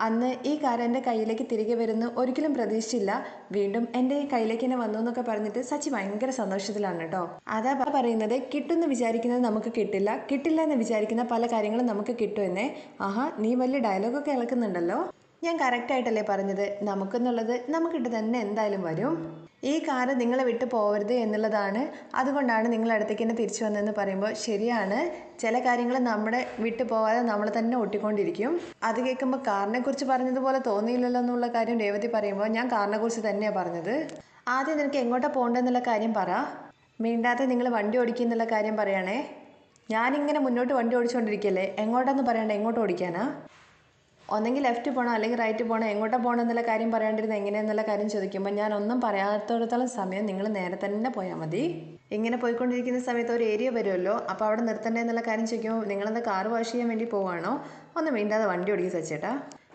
അന്ന് ഈ കാർ എന്റെ കയ്യിലേക്ക് തിരികെ വരുന്ന. ഒരിക്കലും പ്രതീക്ഷിച്ചില്ല. വീണ്ടും എന്റെ കയ്യിലേക്ക് തന്നെ വന്നു എന്നൊക്കെ പറഞ്ഞിട്ട് സച്ചി ഭയങ്കര സന്തോഷത്തിലാണ് കേട്ടോ. അതാ പറയുന്നത് കിട്ടുമെന്ന് വിചാരിക്കുന്നത് നമുക്ക് കിട്ടില്ല. കിട്ടില്ല എന്ന് വിചാരിക്കുന്ന പല കാര്യങ്ങളും നമുക്ക് കിട്ടുമെന്നേ. ആഹാ നീ വലിയ ഡയലോഗൊക്കെ ഇളക്കുന്നുണ്ടല്ലോ. ഞാൻ കറക്റ്റായിട്ടല്ലേ പറഞ്ഞത്? നമുക്കെന്നുള്ളത് നമുക്കിട്ട് തന്നെ എന്തായാലും വരും. ഈ കാറ് നിങ്ങളെ വിട്ടു പോകരുത് എന്നുള്ളതാണ്. അതുകൊണ്ടാണ് നിങ്ങളുടെ അടുത്തേക്ക് തന്നെ തിരിച്ചു വന്നതെന്ന് പറയുമ്പോൾ ശരിയാണ്. ചില കാര്യങ്ങൾ നമ്മുടെ വിട്ടു പോകാതെ നമ്മൾ തന്നെ ഒട്ടിക്കൊണ്ടിരിക്കും അത് കേൾക്കുമ്പോൾ കാറിനെ കുറിച്ച് പറഞ്ഞതുപോലെ തോന്നിയില്ലല്ലോ എന്നുള്ള കാര്യം രേവതി പറയുമ്പോൾ ഞാൻ കാറിനെ കുറിച്ച് തന്നെയാണ് പറഞ്ഞത്. ആദ്യം നിനക്ക് എങ്ങോട്ടാണ് പോകേണ്ടതെന്നുള്ള കാര്യം പറ. മിണ്ടാതെ നിങ്ങൾ വണ്ടി ഓടിക്കുക എന്നുള്ള കാര്യം പറയണേ. ഞാനിങ്ങനെ മുന്നോട്ട് വണ്ടി ഓടിച്ചുകൊണ്ടിരിക്കല്ലേ എങ്ങോട്ടാന്ന് പറയണ്ട? എങ്ങോട്ട് ഓടിക്കാനാ? ഒന്നെങ്കിൽ ലെഫ്റ്റ് പോകണം അല്ലെങ്കിൽ റൈറ്റ് പോകണം എങ്ങോട്ടാ പോകണം എന്നുള്ള കാര്യം പറയാണ്ടിരുന്ന എങ്ങനെയെന്നുള്ള കാര്യം ചോദിക്കുമ്പോൾ ഞാൻ ഒന്നും പറയാത്തടത്തോളം സമയം നിങ്ങൾ നേരെ തന്നെ പോയാൽ മതി. ഇങ്ങനെ പോയിക്കൊണ്ടിരിക്കുന്ന സമയത്ത് ഒരു ഏരിയ വരുമല്ലോ അപ്പോൾ അവിടെ നിർത്തണ്ടേ എന്നുള്ള കാര്യം ചോദിക്കുമ്പോൾ നിങ്ങളെന്താ കാർ വാഷ് ചെയ്യാൻ വേണ്ടി പോവാണോ? ഒന്ന് മിണ്ടാതെ വണ്ടി ഓടിക്കുക സച്ചേട്ടാ.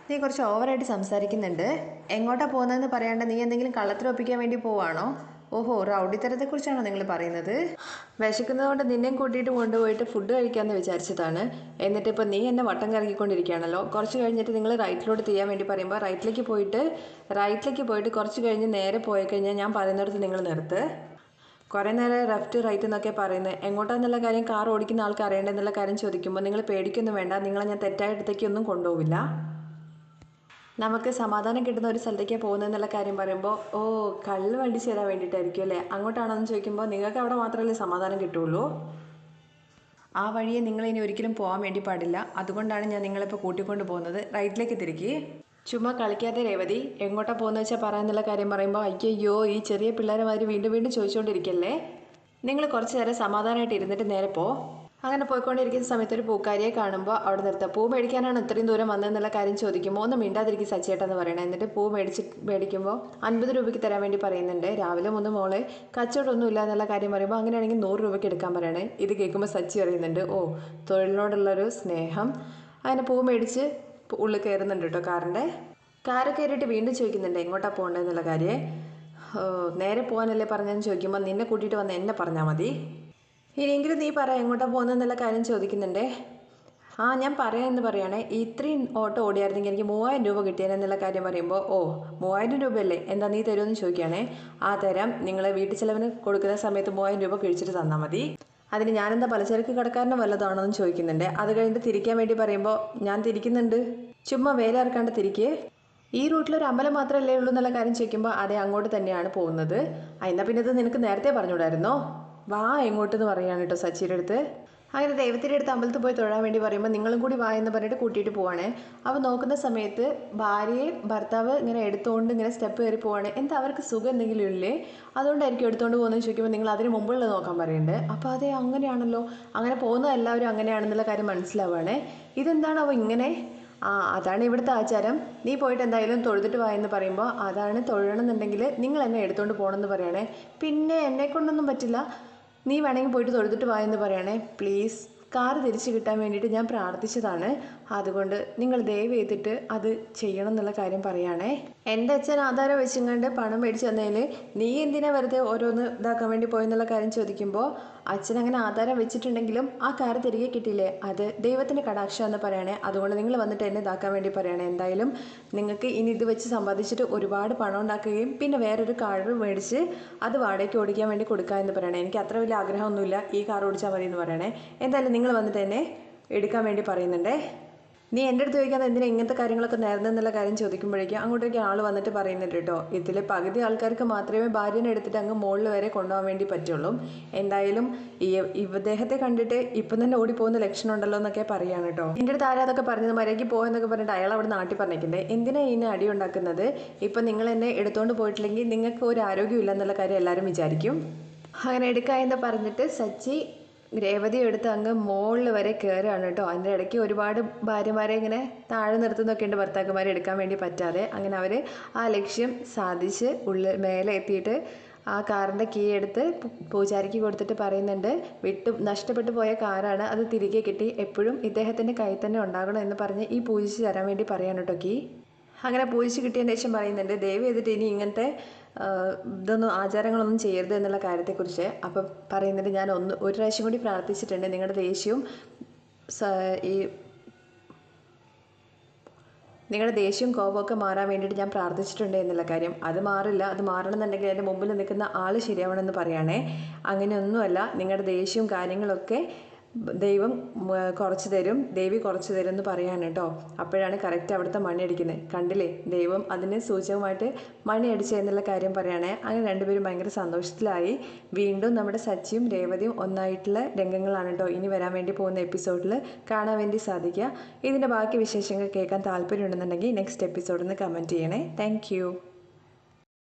നീ കുറച്ച് ഓവറായിട്ട് സംസാരിക്കുന്നുണ്ട്. എങ്ങോട്ടാണ് പോകുന്നതെന്ന് പറയാണ്ട് നീ എന്തെങ്കിലും കള്ളത്തിൽ ഒപ്പിക്കാൻ വേണ്ടി പോവാണോ? ഓഹോ റൗഡിത്തരത്തെക്കുറിച്ചാണോ നിങ്ങൾ പറയുന്നത്? വിശക്കുന്നതുകൊണ്ട് നിന്നെയും കൂട്ടിയിട്ട് കൊണ്ടുപോയിട്ട് ഫുഡ് കഴിക്കാമെന്ന് വിചാരിച്ചതാണ്. എന്നിട്ട് ഇപ്പോൾ നീ എന്നെ വട്ടം കറക്കിക്കൊണ്ടിരിക്കുകയാണല്ലോ. കുറച്ച് കഴിഞ്ഞിട്ട് നിങ്ങൾ റൈറ്റിലോട്ട് ചെയ്യാൻ വേണ്ടി പറയുമ്പോൾ റൈറ്റിലേക്ക് പോയിട്ട് റൈറ്റിലേക്ക് പോയിട്ട് കുറച്ച് കഴിഞ്ഞ് നേരെ പോയി കഴിഞ്ഞാൽ ഞാൻ പറയുന്നിടത്ത് നിങ്ങൾ നിർത്ത്. കുറേ നേരം ലെഫ്റ്റ് റൈറ്റ് എന്നൊക്കെ പറയുന്നത്. എങ്ങോട്ടാന്നുള്ള കാര്യം കാർ ഓടിക്കുന്ന ആൾക്ക് അറിയേണ്ടതെന്നുള്ള കാര്യം ചോദിക്കുമ്പോൾ നിങ്ങൾ പേടിക്കൊന്നും വേണ്ട. നിങ്ങളെ ഞാൻ തെറ്റായ ഇടത്തേക്കൊന്നും കൊണ്ടുപോവില്ല. നമുക്ക് സമാധാനം കിട്ടുന്ന ഒരു സ്ഥലത്തേക്ക് പോകുന്നതെന്നുള്ള കാര്യം പറയുമ്പോൾ ഓ കള്ള് വണ്ടി ചേരാൻ വേണ്ടിയിട്ടായിരിക്കും അല്ലേ? അങ്ങോട്ടാണെന്ന് ചോദിക്കുമ്പോൾ നിങ്ങൾക്ക് അവിടെ മാത്രമല്ലേ സമാധാനം കിട്ടുള്ളൂ? ആ വഴിയെ നിങ്ങൾ ഇനി ഒരിക്കലും പോകാൻ വേണ്ടി പാടില്ല. അതുകൊണ്ടാണ് ഞാൻ നിങ്ങളിപ്പോൾ കൂട്ടിക്കൊണ്ട് പോകുന്നത്. റൈറ്റിലേക്ക് തിരികെ ചുമ്മാ കളിക്കാതെ രേവതി എങ്ങോട്ടാ പോകുന്നത് വെച്ചാൽ പറയാന്നുള്ള കാര്യം പറയുമ്പോൾ അയ്യോ ഈ ചെറിയ പിള്ളേരെ മാതിരി വീണ്ടും വീണ്ടും ചോദിച്ചുകൊണ്ടിരിക്കല്ലേ നിങ്ങൾ കുറച്ച് നേരം സമാധാനമായിട്ട് ഇരുന്നിട്ട് നേരെ പോ. അങ്ങനെ പോയിക്കൊണ്ടിരിക്കുന്ന സമയത്ത് ഒരു പൂക്കാരിയെ കാണുമ്പോൾ അവിടെ നിർത്തുക പൂ മേടിക്കാനാണ് ഇത്രയും ദൂരം വന്നതെന്നുള്ള കാര്യം ചോദിക്കുമ്പോൾ ഒന്ന് മിണ്ടാതിരിക്കും സച്ചേട്ടെന്ന് പറയണേ. എന്നിട്ട് പൂ മേടിച്ച് മേടിക്കുമ്പോൾ അൻപത് രൂപയ്ക്ക് തരാൻ വേണ്ടി പറയുന്നുണ്ട്. രാവിലെ ഒന്ന് മോളെ കച്ചവടമൊന്നും ഇല്ല എന്നുള്ള കാര്യം പറയുമ്പോൾ അങ്ങനെയാണെങ്കിൽ നൂറ് രൂപയ്ക്ക് എടുക്കാൻ പറയണേ. ഇത് കേൾക്കുമ്പോൾ സച്ചി പറയുന്നുണ്ട് ഓ തൊഴിലിനോടുള്ളൊരു സ്നേഹം. അങ്ങനെ പൂ മേടിച്ച് ഉള്ളിൽ കയറുന്നുണ്ട് കേട്ടോ കാറിന്റെ കാറ് കയറിയിട്ട് വീണ്ടും ചോദിക്കുന്നുണ്ട് എങ്ങോട്ടാണ് പോകേണ്ടതെന്നുള്ള കാര്യം. നേരെ പോകാനല്ലേ പറഞ്ഞതെന്ന് ചോദിക്കുമ്പോൾ നിന്നെ കൂട്ടിയിട്ട് വന്ന് എന്നെ പറഞ്ഞാൽ മതി. ഇനിയെങ്കിലും നീ പറ എങ്ങോട്ടാ പോകുന്നതെന്നുള്ള കാര്യം ചോദിക്കുന്നുണ്ടേ. ആ ഞാൻ പറയാമെന്ന് പറയുകയാണേ ഇത്രയും ഓട്ടോ ഓടിയായിരുന്നെങ്കിൽ എനിക്ക് മൂവായിരം രൂപ കിട്ടിയേനെന്നുള്ള കാര്യം പറയുമ്പോൾ ഓ മൂവായിരം രൂപയല്ലേ? എന്താ നീ തരുമെന്ന് ചോദിക്കുകയാണേ. ആ തരാം. നിങ്ങൾ വീട്ടു ചിലവിന് കൊടുക്കുന്ന സമയത്ത് മൂവായിരം രൂപ കിഴിച്ചിട്ട് തന്നാൽ മതി. അതിന് ഞാനെന്താ പലചരക്ക് കടക്കാരനെ വല്ലതാണോ എന്ന് ചോദിക്കുന്നുണ്ട്. അത് കഴിഞ്ഞിട്ട് തിരിക്കാൻ വേണ്ടി പറയുമ്പോൾ ഞാൻ തിരിക്കുന്നുണ്ട്. ചുമ്മാ വേല ഇറക്കാണ്ട് തിരിക്കേ. ഈ റൂട്ടിൽ ഒരു അമ്പലം മാത്രമല്ലേ ഉള്ളൂ എന്നുള്ള കാര്യം ചോദിക്കുമ്പോൾ അതെ അങ്ങോട്ട് തന്നെയാണ് പോകുന്നത്. എന്നാൽ പിന്നെ ഇത് നിനക്ക് നേരത്തെ പറഞ്ഞുകൂടായിരുന്നോ? വാ എങ്ങോട്ടെന്ന് പറയാണ് കേട്ടോ സച്ചിയുടെ അടുത്ത്. അങ്ങനെ ദൈവത്തിന്റെ അടുത്ത് അമ്പലത്തിൽ പോയി തൊഴാൻ വേണ്ടി പറയുമ്പോൾ നിങ്ങളും കൂടി വാ എന്ന് പറഞ്ഞിട്ട് കൂട്ടിയിട്ട് പോവാണ്. അപ്പോൾ നോക്കുന്ന സമയത്ത് ഭാര്യയെ ഭർത്താവ് ഇങ്ങനെ എടുത്തുകൊണ്ട് ഇങ്ങനെ സ്റ്റെപ്പ് കയറി പോവാണ്. എന്താ അവർക്ക് സുഖം എന്തെങ്കിലും ഇല്ലേ? അതുകൊണ്ടായിരിക്കും എടുത്തുകൊണ്ട് പോകുന്നത് ചോദിക്കുമ്പോൾ നിങ്ങൾ അതിന് മുമ്പുള്ളത് നോക്കാൻ പറയുന്നുണ്ട് അപ്പോൾ അതെ അങ്ങനെയാണല്ലോ. അങ്ങനെ പോകുന്ന എല്ലാവരും അങ്ങനെയാണെന്നുള്ള കാര്യം മനസ്സിലാവുകയാണേ അവ ഇങ്ങനെ? ആ അതാണ് ഇവിടുത്തെ ആചാരം. നീ പോയിട്ട് എന്തായാലും തൊഴുതിട്ട് വാ എന്ന് പറയുമ്പോൾ അതാണ് തൊഴണമെന്നുണ്ടെങ്കിൽ നിങ്ങൾ എന്നെ എടുത്തുകൊണ്ട് പോകണമെന്ന് പറയണേ. പിന്നെ എന്നെ കൊണ്ടൊന്നും പറ്റില്ല. നീ വേണമെങ്കിൽ പോയിട്ട് തൊഴുതിട്ട് വാ എന്ന് പറയണേ. പ്ലീസ് കാറ് തിരിച്ചു കിട്ടാൻ വേണ്ടിയിട്ട് ഞാൻ പ്രാർത്ഥിച്ചതാണ്. അതുകൊണ്ട് നിങ്ങൾ ദയവ് ചെയ്തിട്ട് അത് ചെയ്യണം എന്നുള്ള കാര്യം പറയുകയാണേ എന്റെ അച്ഛൻ ആധാരം വെച്ചുകൊണ്ട് പണം മേടിച്ചു തന്നതിൽ നീ എന്തിനാ വെറുതെ ഓരോന്ന് ഇതാക്കാൻ വേണ്ടി പോയെന്നുള്ള കാര്യം ചോദിക്കുമ്പോൾ അച്ഛൻ അങ്ങനെ ആധാരം വെച്ചിട്ടുണ്ടെങ്കിലും ആ കാർ തിരികെ കിട്ടിയില്ലേ? അത് ദൈവത്തിന്റെ കടാക്ഷം എന്ന് പറയണേ. അതുകൊണ്ട് നിങ്ങൾ വന്നിട്ട് എന്നെ ഇതാക്കാൻ വേണ്ടി പറയണേ. എന്തായാലും നിങ്ങൾക്ക് ഇനി ഇത് വെച്ച് സമ്പാദിച്ചിട്ട് ഒരുപാട് പണം ഉണ്ടാക്കുകയും പിന്നെ വേറൊരു കാർ മേടിച്ച് അത് വാടകയ്ക്ക് ഓടിക്കാൻ വേണ്ടി കൊടുക്കുക എന്ന് പറയണേ. എനിക്ക് അത്ര വലിയ ആഗ്രഹമൊന്നുമില്ല ഈ കാർ ഓടിച്ചാൽ മതി എന്ന് പറയണേ. എന്തായാലും നിങ്ങൾ വന്നിട്ട് എന്നെ എടുക്കാൻ വേണ്ടി പറയുന്നുണ്ടേ. നീ എന്റെ അടുത്ത് ചോദിക്കാതെ എന്തിനാ ഇങ്ങനത്തെ കാര്യങ്ങളൊക്കെ നേർന്നെന്നുള്ള കാര്യം ചോദിക്കുമ്പോഴേക്കും അങ്ങോട്ടേക്ക് ആൾ വന്നിട്ട് പറയുന്നുണ്ട് കേട്ടോ. ഇതിൽ പകുതി ആൾക്കാർക്ക് മാത്രമേ ഭാര്യനെ എടുത്തിട്ട് അങ്ങ് മുകളിൽ വരെ കൊണ്ടുപോകാൻ വേണ്ടി പറ്റുള്ളൂ. എന്തായാലും ഈ ഇദ്ദേഹത്തെ കണ്ടിട്ട് ഇപ്പം തന്നെ ഓടിപ്പോകുന്ന ലക്ഷണം ഉണ്ടല്ലോ എന്നൊക്കെ പറയാണ് കേട്ടോ. എന്റെ അടുത്ത് ആരാ അതൊക്കെ പറഞ്ഞത്? മര്യാദയ്ക്ക് പോയെന്നൊക്കെ പറഞ്ഞിട്ട് അയാൾ അവിടെ നാട്ടിൽ പറഞ്ഞേക്കണ്ടേ എന്തിനാ ഇതിനെ അടി ഉണ്ടാക്കുന്നത്? ഇപ്പം നിങ്ങൾ എന്നെ എടുത്തുകൊണ്ട് പോയിട്ടില്ലെങ്കിൽ നിങ്ങൾക്ക് ഒരു ആരോഗ്യമില്ല എന്നുള്ള കാര്യം എല്ലാവരും വിചാരിക്കും. അങ്ങനെ എടുക്കാ എന്ന് പറഞ്ഞിട്ട് സച്ചി രേവതി എടുത്ത് അങ്ങ് മുകളിൽ വരെ കയറുകയാണ് കേട്ടോ. അതിന്റെ ഇടയ്ക്ക് ഒരുപാട് ഭാര്യമാരെ ഇങ്ങനെ താഴെ നിർത്തുന്നൊക്കെ ഉണ്ട് ഭർത്താക്കന്മാരെ എടുക്കാൻ വേണ്ടി പറ്റാതെ. അങ്ങനെ അവർ ആ ലക്ഷ്യം സാധിച്ച് ഉള്ളിൽ മേലെ എത്തിയിട്ട് ആ കാറിന്റെ കീ എടുത്ത് പൂജാരിക്ക് കൊടുത്തിട്ട് പറയുന്നുണ്ട് വിട്ടു നഷ്ടപ്പെട്ടു പോയ കാറാണ്. അത് തിരികെ കിട്ടി. എപ്പോഴും ഇദ്ദേഹത്തിന്റെ കയ്യിൽ തന്നെ ഉണ്ടാകണം എന്ന് പറഞ്ഞ് ഈ പൂജിച്ച് തരാൻ വേണ്ടി പറയാണ് കേട്ടോ കീ. അങ്ങനെ പൂജിച്ച് കിട്ടിയതിന് ശേഷം പറയുന്നുണ്ട് ദയവ് ചെയ്തിട്ട് ഇനി ഇങ്ങനത്തെ ഇതൊന്നും ആചാരങ്ങളൊന്നും ചെയ്യരുത് എന്നുള്ള കാര്യത്തെക്കുറിച്ച് അപ്പം പറയുന്നുണ്ട് ഞാൻ ഒന്ന് ഒരു പ്രാവശ്യം കൂടി പ്രാർത്ഥിച്ചിട്ടുണ്ട് നിങ്ങളുടെ ദേഷ്യവും ഈ നിങ്ങളുടെ ദേഷ്യവും കോപമൊക്കെ മാറാൻ വേണ്ടിയിട്ട് ഞാൻ പ്രാർത്ഥിച്ചിട്ടുണ്ട് എന്നുള്ള കാര്യം. അത് മാറില്ല. അത് മാറണമെന്നുണ്ടെങ്കിൽ എന്റെ മുമ്പിൽ നിൽക്കുന്ന ആൾ ശരിയാവണമെന്ന് പറയുകയാണേ. അങ്ങനെയൊന്നുമല്ല. നിങ്ങളുടെ ദേഷ്യവും കാര്യങ്ങളൊക്കെ ദൈവം കുറച്ച് തരും ദേവി കുറച്ച് തരും എന്ന് പറയാണ് കേട്ടോ. അപ്പോഴാണ് കറക്റ്റ് അവിടുത്തെ മണി അടിക്കുന്നത്. കണ്ടില്ലേ? ദൈവം അതിന് സൂചകമായിട്ട് മണി അടിച്ചു എന്നുള്ള കാര്യം പറയുകയാണേ. അങ്ങനെ രണ്ടുപേരും ഭയങ്കര സന്തോഷത്തിലായി. വീണ്ടും നമ്മുടെ സച്ചിയും രേവതിയും ഒന്നായിട്ടുള്ള രംഗങ്ങളാണ് കേട്ടോ ഇനി വരാൻ വേണ്ടി പോകുന്ന എപ്പിസോഡിൽ കാണാൻ വേണ്ടി സാധിക്കുക. ഇതിന്റെ ബാക്കി വിശേഷങ്ങൾ കേൾക്കാൻ താല്പര്യമുണ്ടെന്നുണ്ടെങ്കിൽ നെക്സ്റ്റ് എപ്പിസോഡിൽ നിന്ന് കമന്റ് ചെയ്യണേ. താങ്ക്